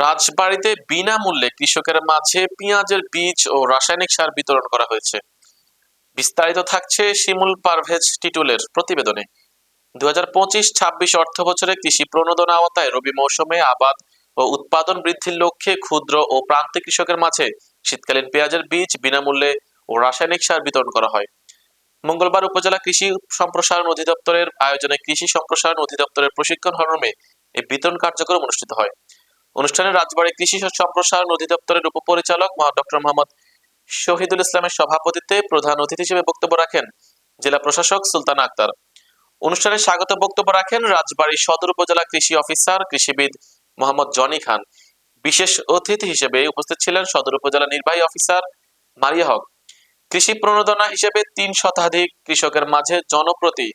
রাজবাড়ীতে বিনামূল্যে কৃষকের মাঝে পেঁয়াজের বীজ ও রাসায়নিক সার বিতরণ করা হয়েছে। বিস্তারিত থাকছে শিমুল পারভেজ টিটুলের প্রতিবেদনে। দু হাজার পঁচিশ ছাব্বিশ অর্থ বছরে কৃষি প্রণোদনা আওতায় রবি মৌসুমে আবাদ ও উৎপাদন বৃদ্ধির লক্ষ্যে ক্ষুদ্র ও প্রান্তিক কৃষকের মাঝে শীতকালীন পেঁয়াজের বীজ বিনামূল্যে ও রাসায়নিক সার বিতরণ করা হয়। মঙ্গলবার উপজেলা কৃষি সম্প্রসারণ অধিদপ্তরের আয়োজনে কৃষি সম্প্রসারণ অধিদপ্তরের প্রশিক্ষণ হরমে এই বিতরণ কার্যক্রম অনুষ্ঠিত হয়। অনুষ্ঠানে রাজবাড়ী কৃষি সম্প্রসারণ অধিদপ্তরের উপপরিচালক ডক্টর মোহাম্মদ শহীদুল ইসলামের সভাপতিত্বে প্রধান অতিথি হিসেবে বক্তব্য রাখেন জেলা প্রশাসক সুলতানা আক্তার। অনুষ্ঠানে স্বাগত বক্তব্য রাখেন রাজবাড়ী সদর উপজেলা কৃষি অফিসার কৃষিবিদ মোহাম্মদ জনি খান। বিশেষ অতিথি হিসেবে উপস্থিত ছিলেন সদর উপজেলা নির্বাহী অফিসার মারিয়া হক। কৃষি প্রণোদনা হিসেবে তিন শতাধিক কৃষকের মাঝে জনপ্রতি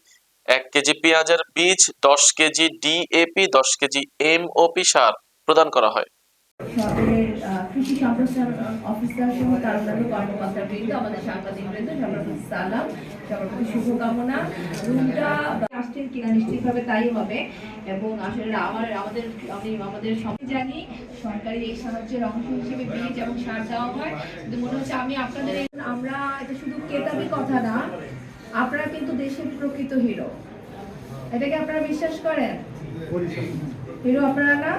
এক কেজি পেঁয়াজের বীজ, দশ কেজি ডিএপি, দশ কেজি এমওপি সার প্রদান করা হয়। এই সাহায্যের অংশ হিসেবে সার দেওয়া হয় মনে হচ্ছে আমি আপনাদের আমরা শুধু কেতাবি কথা না আপনারা কিন্তু দেশের প্রকৃত হিরো। এটাকে আপনারা বিশ্বাস করেন? হিরো আপনারা।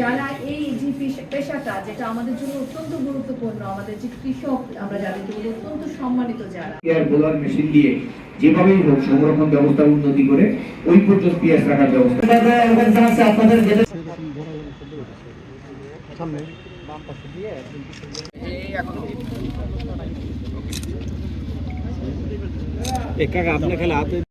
যারা এই যে পেশাটা যেটা আমাদের জন্য অত্যন্ত গুরুত্বপূর্ণ আমাদের যে কৃষক আমরা যাদেরকে বলি অত্যন্ত সম্মানিত যারা। পেঁয়াজ বোলার মেশিন দিয়ে যেভাবেই হোক সংরক্ষণ ব্যবস্থা উন্নতি করে ওই পর্যন্ত পেঁয়াজ রাখার ব্যবস্থা। একা আপনি খালি হাতে